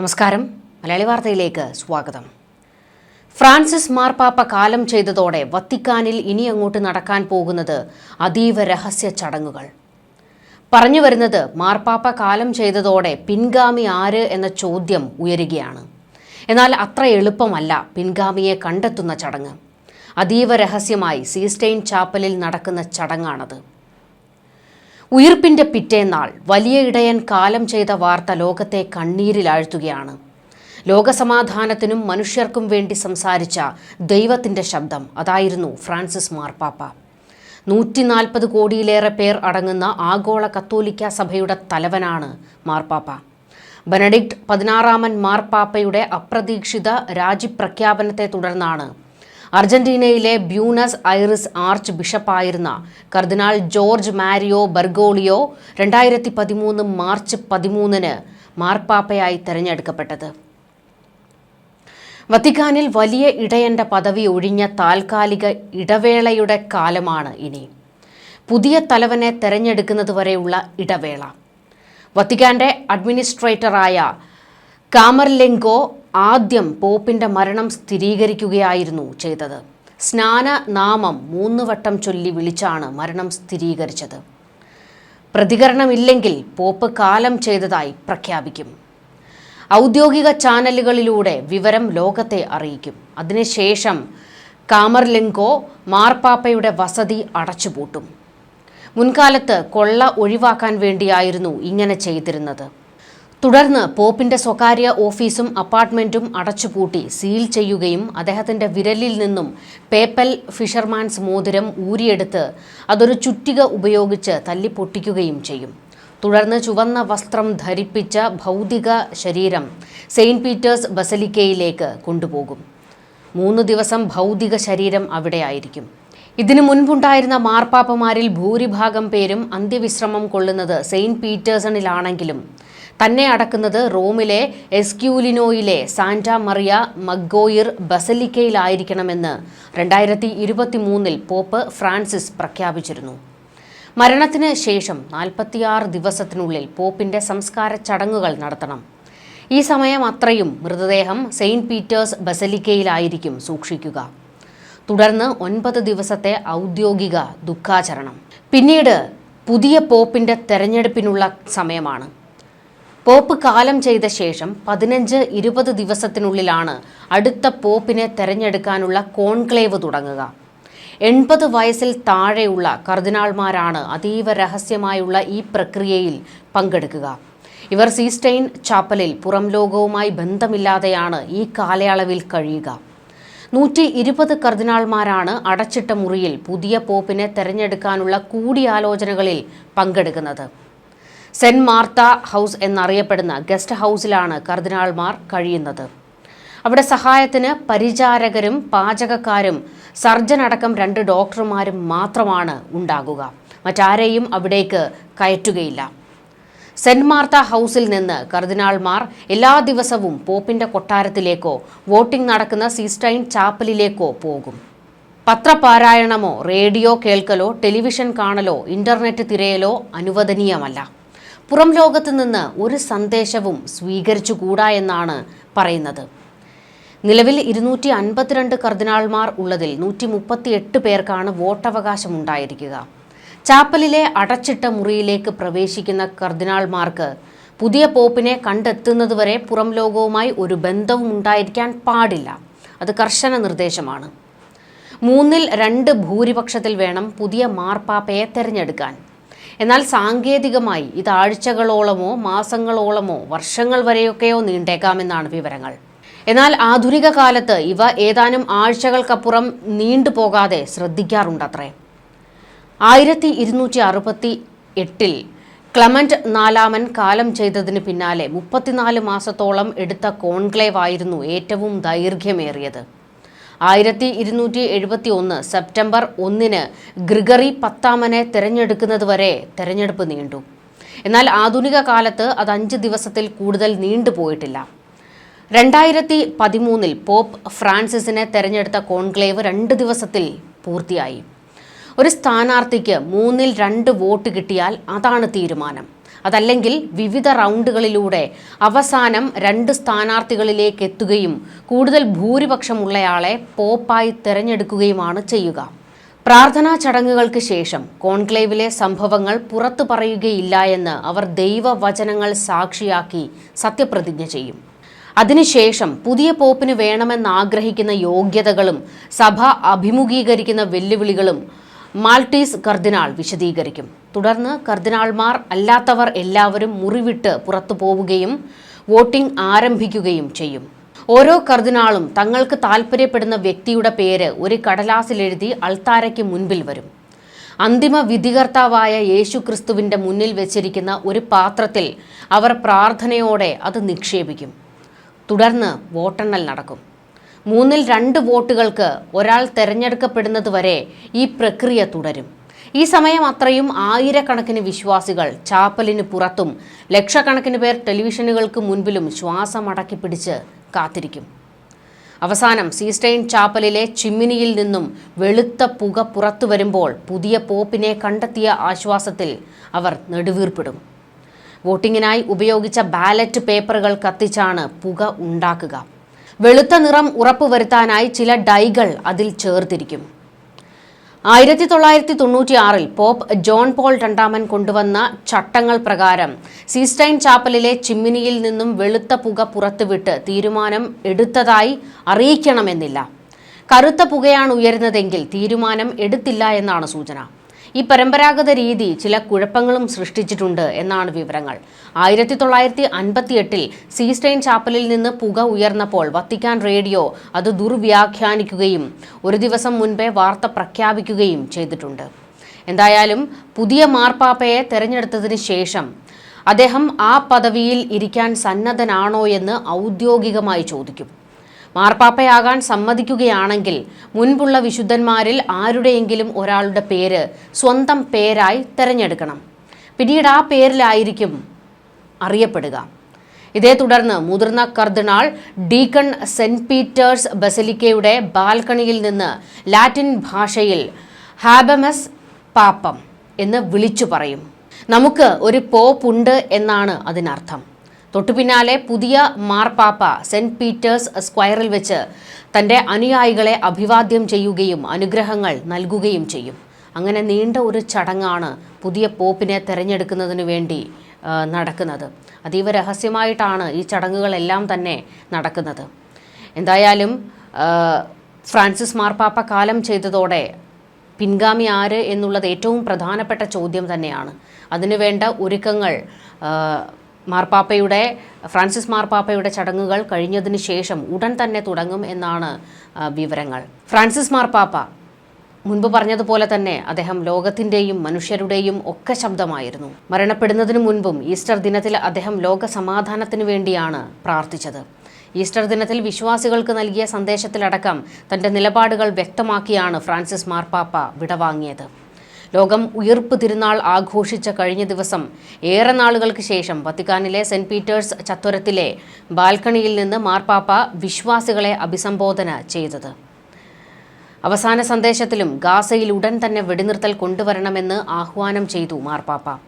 നമസ്കാരം. മലയാളി വാർത്തയിലേക്ക് സ്വാഗതം. ഫ്രാൻസിസ് മാർപ്പാപ്പ കാലം ചെയ്തതോടെ വത്തിക്കാനിൽ ഇനി അങ്ങോട്ട് നടക്കാൻ പോകുന്നത് അതീവ രഹസ്യ ചടങ്ങുകൾ. പറഞ്ഞു വരുന്നത് മാർപ്പാപ്പ കാലം ചെയ്തതോടെ പിൻഗാമി ആര് എന്ന ചോദ്യം ഉയരുകയാണ്. എന്നാൽ അത്ര എളുപ്പമല്ല പിൻഗാമിയെ കണ്ടെത്തുന്ന ചടങ്ങ്. അതീവ രഹസ്യമായി സീസ്റ്റെയിൻ ചാപ്പലിൽ നടക്കുന്ന ചടങ്ങാണത്. ഉയിർപ്പിന്റെ പിറ്റേന്നാൾ വലിയ ഇടയൻ കാലം ചെയ്ത വാർത്ത ലോകത്തെ കണ്ണീരിലാഴ്ത്തുകയാണ് ലോകസമാധാനത്തിനും മനുഷ്യർക്കും വേണ്ടി സംസാരിച്ച ദൈവത്തിന്റെ ശബ്ദം അതായിരുന്നു ഫ്രാൻസിസ് മാർപ്പാപ്പ. നൂറ്റി നാൽപ്പത് കോടിയിലേറെ പേർ അടങ്ങുന്ന ആഗോള കത്തോലിക്ക സഭയുടെ തലവനാണ് മാർപ്പാപ്പ. ബെനഡിക്ട് പതിനാറാമൻ മാർപ്പാപ്പയുടെ അപ്രതീക്ഷിത രാജിപ്രഖ്യാപനത്തെ തുടർന്നാണ് അർജന്റീനയിലെ ബ്യൂണസ് ഐറിസ് ആർച്ച് ബിഷപ്പായിരുന്ന കർദിനാൾ ജോർജ് മാരിയോ ബർഗോളിയോ രണ്ടായിരത്തി പതിമൂന്ന് മാർച്ച് പതിമൂന്നിന് മാർപ്പാപ്പയായി തെരഞ്ഞെടുക്കപ്പെട്ടത്. വത്തിക്കാനിൽ വലിയ ഇടയന്റെ പദവി ഒഴിഞ്ഞ താൽക്കാലിക ഇടവേളയുടെ കാലമാണ് ഇനി. പുതിയ തലവനെ തെരഞ്ഞെടുക്കുന്നതുവരെയുള്ള ഇടവേള. വത്തിക്കാന്റെ അഡ്മിനിസ്ട്രേറ്ററായ കാമർലെങ്കോ ആദ്യം പോപ്പിന്റെ മരണം സ്ഥിരീകരിക്കുകയായിരുന്നു ചെയ്തത്. സ്നാന നാമം മൂന്ന് വട്ടം ചൊല്ലി വിളിച്ചാണ് മരണം സ്ഥിരീകരിച്ചത്. പ്രതികരണമില്ലെങ്കിൽ പോപ്പ് കാലം ചെയ്തതായി പ്രഖ്യാപിക്കും. ഔദ്യോഗിക ചാനലുകളിലൂടെ വിവരം ലോകത്തെ അറിയിക്കും. അതിനുശേഷം കാമർലിങ്കോ മാർപ്പാപ്പയുടെ വസതി അടച്ചുപൂട്ടും. മുൻകാലത്ത് കൊള്ള ഒഴിവാക്കാൻ വേണ്ടിയായിരുന്നു ഇങ്ങനെ ചെയ്തിരുന്നത്. തുടർന്ന് പോപ്പിന്റെ സ്വകാര്യ ഓഫീസും അപ്പാർട്ട്മെന്റും അടച്ചുപൂട്ടി സീൽ ചെയ്യുകയും അദ്ദേഹത്തിന്റെ വിരലിൽ നിന്നും പേപ്പൽ ഫിഷർമാൻസ് മോതിരം ഊരിയെടുത്ത് അതൊരു ചുറ്റിക ഉപയോഗിച്ച് തല്ലിപ്പൊട്ടിക്കുകയും ചെയ്യും. തുടർന്ന് ചുവന്ന വസ്ത്രം ധരിപ്പിച്ച ഭൗതിക ശരീരം സെയിന്റ് പീറ്റേഴ്സ് ബസലിക്കയിലേക്ക് കൊണ്ടുപോകും. മൂന്ന് ദിവസം ഭൗതിക ശരീരം അവിടെയായിരിക്കും. ഇതിനു മുൻപുണ്ടായിരുന്ന മാർപ്പാപ്പമാരിൽ ഭൂരിഭാഗം പേരും അന്ത്യവിശ്രമം കൊള്ളുന്നത് സെയിന്റ് പീറ്റേഴ്സണിലാണെങ്കിലും തന്നെ അടക്കുന്നത് റോമിലെ എസ്ക്യൂലിനോയിലെ സാന്റ മറിയ മഗ്ഗോയിർ ബസലിക്കയിലായിരിക്കണമെന്ന് രണ്ടായിരത്തി ഇരുപത്തി മൂന്നിൽ പോപ്പ് ഫ്രാൻസിസ് പ്രഖ്യാപിച്ചിരുന്നു. മരണത്തിന് ശേഷം നാൽപ്പത്തിയാറ് ദിവസത്തിനുള്ളിൽ പോപ്പിന്റെ സംസ്കാര ചടങ്ങുകൾ നടത്തണം. ഈ സമയം അത്രയും മൃതദേഹം സെയിന്റ് പീറ്റേഴ്സ് ബസലിക്കയിലായിരിക്കും സൂക്ഷിക്കുക. തുടർന്ന് ഒൻപത് ദിവസത്തെ ഔദ്യോഗിക ദുഃഖാചരണം. പിന്നീട് പുതിയ പോപ്പിന്റെ തെരഞ്ഞെടുപ്പിനുള്ള സമയമാണ്. പോപ്പ് കാലം ചെയ്ത ശേഷം പതിനഞ്ച് ഇരുപത് ദിവസത്തിനുള്ളിലാണ് അടുത്ത പോപ്പിനെ തെരഞ്ഞെടുക്കാനുള്ള കോൺക്ലേവ് തുടങ്ങുക. എൺപത് വയസ്സിൽ താഴെയുള്ള കർദിനാൾമാരാണ് അതീവ രഹസ്യമായുള്ള ഈ പ്രക്രിയയിൽ പങ്കെടുക്കുക. ഇവർ സീസ്റ്റൈൻ ചാപ്പലിൽ പുറം ലോകവുമായി ബന്ധമില്ലാതെയാണ് ഈ കാലയളവിൽ കഴിയുക. നൂറ്റി ഇരുപത് കർദിനാൾമാരാണ് അടച്ചിട്ട മുറിയിൽ പുതിയ പോപ്പിനെ തെരഞ്ഞെടുക്കാനുള്ള കൂടിയാലോചനകളിൽ പങ്കെടുക്കുന്നത്. സെന്റ് മാർത്ത ഹൗസ് എന്നറിയപ്പെടുന്ന ഗസ്റ്റ് ഹൗസിലാണ് കർദിനാൾമാർ കഴിയുന്നത്. അവിടെ സഹായത്തിന് പരിചാരകരും പാചകക്കാരും സർജൻ അടക്കം രണ്ട് ഡോക്ടർമാരും മാത്രമാണ് ഉണ്ടാകുക. മറ്റാരെയും അവിടേക്ക് കയറ്റുകയില്ല. സെന്റ് മാർത്ത ഹൗസിൽ നിന്ന് കർദിനാൾമാർ എല്ലാ ദിവസവും പോപ്പിന്റെ കൊട്ടാരത്തിലേക്കോ വോട്ടിംഗ് നടക്കുന്ന സീസ്റ്റൈൻ ചാപ്പലിലേക്കോ പോകും. പത്രപാരായണമോ റേഡിയോ കേൾക്കലോ ടെലിവിഷൻ കാണലോ ഇന്റർനെറ്റ് തിരയലോ അനുവദനീയമല്ല. പുറം ലോകത്ത് നിന്ന് ഒരു സന്ദേശവും സ്വീകരിച്ചുകൂടാ എന്നാണ് പറയുന്നത്. നിലവിൽ ഇരുന്നൂറ്റി അൻപത്തിരണ്ട് കർദിനാൾമാർ ഉള്ളതിൽ നൂറ്റി മുപ്പത്തിയെട്ട് പേർക്കാണ് വോട്ടവകാശം ഉണ്ടായിരിക്കുക ചാപ്പലിലെ അടച്ചിട്ട മുറിയിലേക്ക് പ്രവേശിക്കുന്ന കർദിനാൾമാർക്ക് പുതിയ പോപ്പിനെ കണ്ടെത്തുന്നതുവരെ പുറം ലോകവുമായി ഒരു ബന്ധവും ഉണ്ടായിരിക്കാൻ പാടില്ല. അത് കർശന നിർദ്ദേശമാണ്. മൂന്നിൽ രണ്ട് ഭൂരിപക്ഷത്തിൽ വേണം പുതിയ മാർപ്പാപ്പയെ തിരഞ്ഞെടുക്കാൻ. എന്നാൽ സാങ്കേതികമായി ഇത് ആഴ്ചകളോളമോ മാസങ്ങളോളമോ വർഷങ്ങൾ വരെയൊക്കെയോ നീണ്ടേക്കാമെന്നാണ് വിവരങ്ങൾ. എന്നാൽ ആധുനിക കാലത്ത് ഇവ ഏതാനും ആഴ്ചകൾക്കപ്പുറം നീണ്ടുപോകാതെ ശ്രദ്ധിക്കാറുണ്ടത്രേ. ആയിരത്തി ഇരുന്നൂറ്റി അറുപത്തി എട്ടിൽ ക്ലമന്റ് നാലാമൻ കാലം ചെയ്തതിന് പിന്നാലെ മുപ്പത്തിനാല് മാസത്തോളം എടുത്ത കോൺക്ലേവ് ആയിരുന്നു ഏറ്റവും ദൈർഘ്യമേറിയത്. ആയിരത്തി ഇരുന്നൂറ്റി എഴുപത്തി ഒന്ന് സെപ്റ്റംബർ ഒന്നിന് ഗ്രിഗറി പത്താമനെ തിരഞ്ഞെടുക്കുന്നതുവരെ തെരഞ്ഞെടുപ്പ് നീണ്ടു. എന്നാൽ ആധുനിക കാലത്ത് അത് അഞ്ച് ദിവസത്തിൽ കൂടുതൽ നീണ്ടുപോയിട്ടില്ല രണ്ടായിരത്തി പതിമൂന്നിൽ പോപ്പ് ഫ്രാൻസിസിനെ തെരഞ്ഞെടുത്ത കോൺക്ലേവ് രണ്ട് ദിവസത്തിൽ പൂർത്തിയായി. ഒരു സ്ഥാനാർത്ഥിക്ക് മൂന്നിൽ രണ്ട് വോട്ട് കിട്ടിയാൽ അതാണ് തീരുമാനം. അതല്ലെങ്കിൽ വിവിധ റൗണ്ടുകളിലൂടെ അവസാനം രണ്ട് സ്ഥാനാർത്ഥികളിലേക്ക് എത്തുകയും കൂടുതൽ ഭൂരിപക്ഷമുള്ളയാളെ പോപ്പായി തിരഞ്ഞെടുക്കുകയുമാണ് ചെയ്യുക. പ്രാർത്ഥനാ ചടങ്ങുകൾക്ക് ശേഷം കോൺക്ലേവിലെ സംഭവങ്ങൾ പുറത്തു പറയുകയില്ല എന്ന് അവർ ദൈവവചനങ്ങൾ സാക്ഷിയാക്കി സത്യപ്രതിജ്ഞ ചെയ്യും. അതിനുശേഷം പുതിയ പോപ്പിന് വേണമെന്ന് ആഗ്രഹിക്കുന്ന യോഗ്യതകളും സഭ അഭിമുഖീകരിക്കുന്ന വെല്ലുവിളികളും മാൾട്ടീസ് കർദിനാൾ വിശദീകരിക്കും. തുടർന്ന് കർദിനാൾമാർ അല്ലാത്തവർ എല്ലാവരും മുറിവിട്ട് പുറത്തു പോവുകയും വോട്ടിംഗ് ആരംഭിക്കുകയും ചെയ്യും. ഓരോ കർദിനാളും തങ്ങൾക്ക് താല്പര്യപ്പെടുന്ന വ്യക്തിയുടെ പേര് ഒരു കടലാസിലെഴുതി അൾത്താരയ്ക്ക് മുൻപിൽ വരും. അന്തിമ വിധികർത്താവായ യേശുക്രിസ്തുവിന്റെ മുന്നിൽ വെച്ചിരിക്കുന്ന ഒരു പാത്രത്തിൽ അവർ പ്രാർത്ഥനയോടെ അത് നിക്ഷേപിക്കും. തുടർന്ന് വോട്ടെണ്ണൽ നടക്കും. മൂന്നിൽ രണ്ട് വോട്ടുകൾക്ക് ഒരാൾ തെരഞ്ഞെടുക്കപ്പെടുന്നതുവരെ ഈ പ്രക്രിയ തുടരും. ഈ സമയം അത്രയും ആയിരക്കണക്കിന് വിശ്വാസികൾ ചാപ്പലിന് പുറത്തും ലക്ഷക്കണക്കിന് പേർ ടെലിവിഷനുകൾക്ക് മുൻപിലും ശ്വാസമടക്കി പിടിച്ച് കാത്തിരിക്കും. അവസാനം സീസ്റ്റൈൻ ചാപ്പലിലെ ചിമ്മിനിയിൽ നിന്നും വെളുത്ത പുക പുറത്തു വരുമ്പോൾ പുതിയ പോപ്പിനെ കണ്ടെത്തിയ ആശ്വാസത്തിൽ അവർ നെടുവീർപ്പിടും. വോട്ടിങ്ങിനായി ഉപയോഗിച്ച ബാലറ്റ് പേപ്പറുകൾ കത്തിച്ചാണ് പുക ഉണ്ടാക്കുക. വെളുത്ത നിറം ഉറപ്പുവരുത്താനായി ചില ഡൈകൾ അതിൽ ചേർത്തിരിക്കും. ആയിരത്തി തൊള്ളായിരത്തി തൊണ്ണൂറ്റി ആറിൽ പോപ്പ് ജോൺ പോൾ രണ്ടാമൻ കൊണ്ടുവന്ന ചട്ടങ്ങൾ പ്രകാരം സീസ്റ്റൈൻ ചാപ്പലിലെ ചിമ്മിനിയിൽ നിന്നും വെളുത്ത പുക പുറത്തുവിട്ട് തീരുമാനം എടുത്തതായി അറിയിക്കണമെന്നില്ല. കറുത്ത പുകയാണ് ഉയരുന്നതെങ്കിൽ തീരുമാനം എടുത്തില്ല എന്നാണ് സൂചന. ഈ പരമ്പരാഗത രീതി ചില കുഴപ്പങ്ങളും സൃഷ്ടിച്ചിട്ടുണ്ട് എന്നാണ് വിവരങ്ങൾ. ആയിരത്തി തൊള്ളായിരത്തി അൻപത്തി എട്ടിൽ സീസ്റ്റൈൻ ചാപ്പലിൽ നിന്ന് പുക ഉയർന്നപ്പോൾ വത്തിക്കാൻ റേഡിയോ അത് ദുർവ്യാഖ്യാനിക്കുകയും ഒരു ദിവസം മുൻപേ വാർത്ത പ്രഖ്യാപിക്കുകയും ചെയ്തിട്ടുണ്ട്. എന്തായാലും പുതിയ മാർപ്പാപ്പയെ തെരഞ്ഞെടുത്തതിന് ശേഷം അദ്ദേഹം ആ പദവിയിൽ ഇരിക്കാൻ സന്നദ്ധനാണോ എന്ന് ഔദ്യോഗികമായി ചോദിക്കും. മാർപ്പാപ്പയാകാൻ സമ്മതിക്കുകയാണെങ്കിൽ മുൻപുള്ള വിശുദ്ധന്മാരിൽ ആരുടെയെങ്കിലും ഒരാളുടെ പേര് സ്വന്തം പേരായി തിരഞ്ഞെടുക്കണം. പിന്നീട് ആ പേരിലായിരിക്കും അറിയപ്പെടുക. ഇതേ തുടർന്ന് മുതിർന്ന കർദിനാൾ ഡീക്കൺ സെന്റ് പീറ്റേഴ്സ് ബസലിക്കയുടെ ബാൽക്കണിയിൽ നിന്ന് ലാറ്റിൻ ഭാഷയിൽ ഹാബമസ് പാപ്പം എന്ന് വിളിച്ചു പറയും. നമുക്ക് ഒരു പോപ്പുണ്ട് എന്നാണ് അതിനർത്ഥം. തൊട്ടുപിന്നാലെ പുതിയ മാർപ്പാപ്പ സെന്റ് പീറ്റേഴ്സ് സ്ക്വയറിൽ വെച്ച് തന്റെ അനുയായികളെ അഭിവാദ്യം ചെയ്യുകയും അനുഗ്രഹങ്ങൾ നൽകുകയും ചെയ്യും. അങ്ങനെ നീണ്ട ഒരു ചടങ്ങാണ് പുതിയ പോപ്പിനെ തെരഞ്ഞെടുക്കുന്നതിന് വേണ്ടി നടക്കുന്നത്. അതീവ രഹസ്യമായിട്ടാണ് ഈ ചടങ്ങുകളെല്ലാം തന്നെ നടക്കുന്നത്. എന്തായാലും ഫ്രാൻസിസ് മാർപ്പാപ്പ കാലം ചെയ്തതോടെ പിൻഗാമി ആര് എന്നുള്ളത് ഏറ്റവും പ്രധാനപ്പെട്ട ചോദ്യം തന്നെയാണ്. അതിനുവേണ്ട ഒരുക്കങ്ങൾ മാർപ്പാപ്പയുടെ ഫ്രാൻസിസ് മാർപ്പാപ്പയുടെ ചടങ്ങുകൾ കഴിഞ്ഞതിന് ശേഷം ഉടൻ തന്നെ തുടങ്ങും എന്നാണ് വിവരങ്ങൾ. ഫ്രാൻസിസ് മാർപ്പാപ്പ മുൻപ് പറഞ്ഞതുപോലെ തന്നെ അദ്ദേഹം ലോകത്തിന്റെയും മനുഷ്യരുടെയും ഒക്കെ ശബ്ദമായിരുന്നു. മരണപ്പെടുന്നതിനു മുൻപും ഈസ്റ്റർ ദിനത്തിൽ അദ്ദേഹം ലോക സമാധാനത്തിനു വേണ്ടിയാണ് പ്രാർത്ഥിച്ചത്. ഈസ്റ്റർ ദിനത്തിൽ വിശ്വാസികൾക്ക് നൽകിയ സന്ദേശത്തിലടക്കം തന്റെ നിലപാടുകൾ വ്യക്തമാക്കിയാണ് ഫ്രാൻസിസ് മാർപ്പാപ്പ വിടവാങ്ങിയത്. ലോകം ഉയർപ്പ് തിരുനാൾ ആഘോഷിച്ച കഴിഞ്ഞ ദിവസം ഏറെ നാളുകൾക്ക് ശേഷം വത്തിക്കാനിലെ സെന്റ് പീറ്റേഴ്സ് ചത്വരത്തിലെ ബാൽക്കണിയിൽ നിന്ന് മാർപ്പാപ്പ വിശ്വാസികളെ അഭിസംബോധന ചെയ്തത്. അവസാന സന്ദേശത്തിലും ഗാസയിൽ ഉടൻ തന്നെ വെടിനിർത്തൽ കൊണ്ടുവരണമെന്ന് ആഹ്വാനം ചെയ്തു മാർപ്പാപ്പ.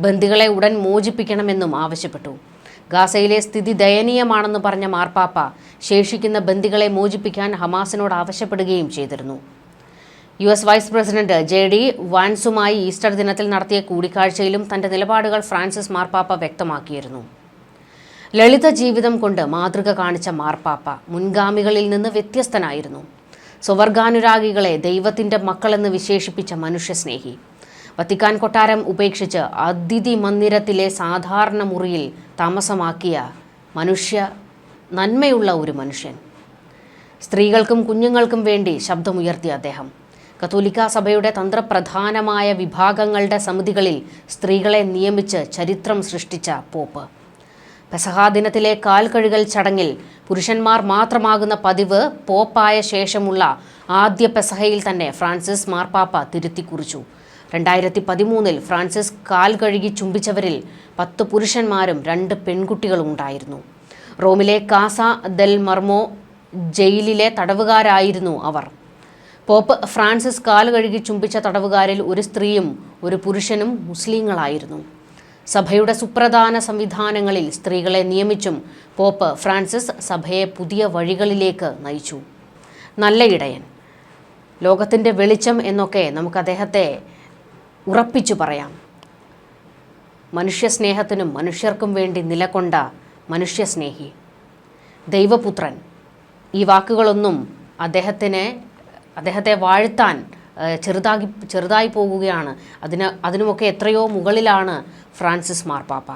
ബന്ദികളെ ഉടൻ മോചിപ്പിക്കണമെന്നും ആവശ്യപ്പെട്ടു. ഗാസയിലെ സ്ഥിതി ദയനീയമാണെന്ന് പറഞ്ഞ മാർപ്പാപ്പ ശേഷിക്കുന്ന ബന്ദികളെ മോചിപ്പിക്കാൻ ഹമാസിനോട് ആവശ്യപ്പെടുകയും ചെയ്തിരുന്നു. U S vice president J D വാൻസുമായി Easter ദിനത്തിൽ നടത്തിയ കൂടിക്കാഴ്ചയിലും തന്റെ നിലപാടുകൾ ഫ്രാൻസിസ് മാർപ്പാപ്പ വ്യക്തമാക്കിയിരുന്നു. ലളിത ജീവിതം കൊണ്ട് മാതൃക കാണിച്ച മാർപ്പാപ്പ മുൻഗാമികളിൽ നിന്ന് വ്യത്യസ്തനായിരുന്നു. സ്വർഗാനുരാഗികളെ ദൈവത്തിന്റെ മക്കളെന്ന് വിശേഷിപ്പിച്ച മനുഷ്യസ്നേഹി. വത്തിക്കാൻ കൊട്ടാരം ഉപേക്ഷിച്ച് അതിഥി മന്ദിരത്തിലെ സാധാരണ മുറിയിൽ താമസമാക്കിയ മനുഷ്യ നന്മയുള്ള ഒരു മനുഷ്യൻ. സ്ത്രീകൾക്കും കുഞ്ഞുങ്ങൾക്കും വേണ്ടി ശബ്ദമുയർത്തിയ അദ്ദേഹം. കത്തോലിക്ക സഭയുടെ തന്ത്രപ്രധാനമായ വിഭാഗങ്ങളുടെ സമിതികളിൽ സ്ത്രീകളെ നിയമിച്ച് ചരിത്രം സൃഷ്ടിച്ച പോപ്പ്. പെസഹാ ദിനത്തിലെ കാൽ കഴുകൽ ചടങ്ങിൽ പുരുഷന്മാർ മാത്രമാകുന്ന പതിവ് പോപ്പായ ശേഷമുള്ള ആദ്യ പെസഹയിൽ തന്നെ ഫ്രാൻസിസ് മാർപ്പാപ്പ തിരുത്തി കുറിച്ചു രണ്ടായിരത്തി പതിമൂന്നിൽ ഫ്രാൻസിസ് കാൽ കഴുകി ചുംബിച്ചവരിൽ പത്ത് പുരുഷന്മാരും രണ്ട് പെൺകുട്ടികളും ഉണ്ടായിരുന്നു റോമിലെ കാസ ദെൽ മർമോ ജയിലിലെ തടവുകാരായിരുന്നു അവർ. പോപ്പ് ഫ്രാൻസിസ് കാൽ കഴുകി ചുംബിച്ച തടവുകാരിൽ ഒരു സ്ത്രീയും ഒരു പുരുഷനും മുസ്ലിങ്ങളായിരുന്നു. സഭയുടെ സുപ്രധാന സംവിധാനങ്ങളിൽ സ്ത്രീകളെ നിയമിച്ചും പോപ്പ് ഫ്രാൻസിസ് സഭയെ പുതിയ വഴികളിലേക്ക് നയിച്ചു. നല്ല ഇടയൻ. ലോകത്തിന്റെ വെളിച്ചം എന്നൊക്കെ നമുക്ക് അദ്ദേഹത്തെ ഉറപ്പിച്ചു പറയാം. മനുഷ്യസ്നേഹത്തിനും മനുഷ്യർക്കും വേണ്ടി നിലകൊണ്ട മനുഷ്യസ്നേഹി. ദൈവപുത്രൻ. ഈ വാക്കുകളൊന്നും അദ്ദേഹത്തിനെ അദ്ദേഹത്തെ വാഴ്ത്താൻ ചെറുതാക്കി ചെറുതായി പോകുകയാണ്. അതിന് അതിനുമൊക്കെ എത്രയോ മുകളിലാണ് ഫ്രാൻസിസ് മാർപ്പാപ്പ.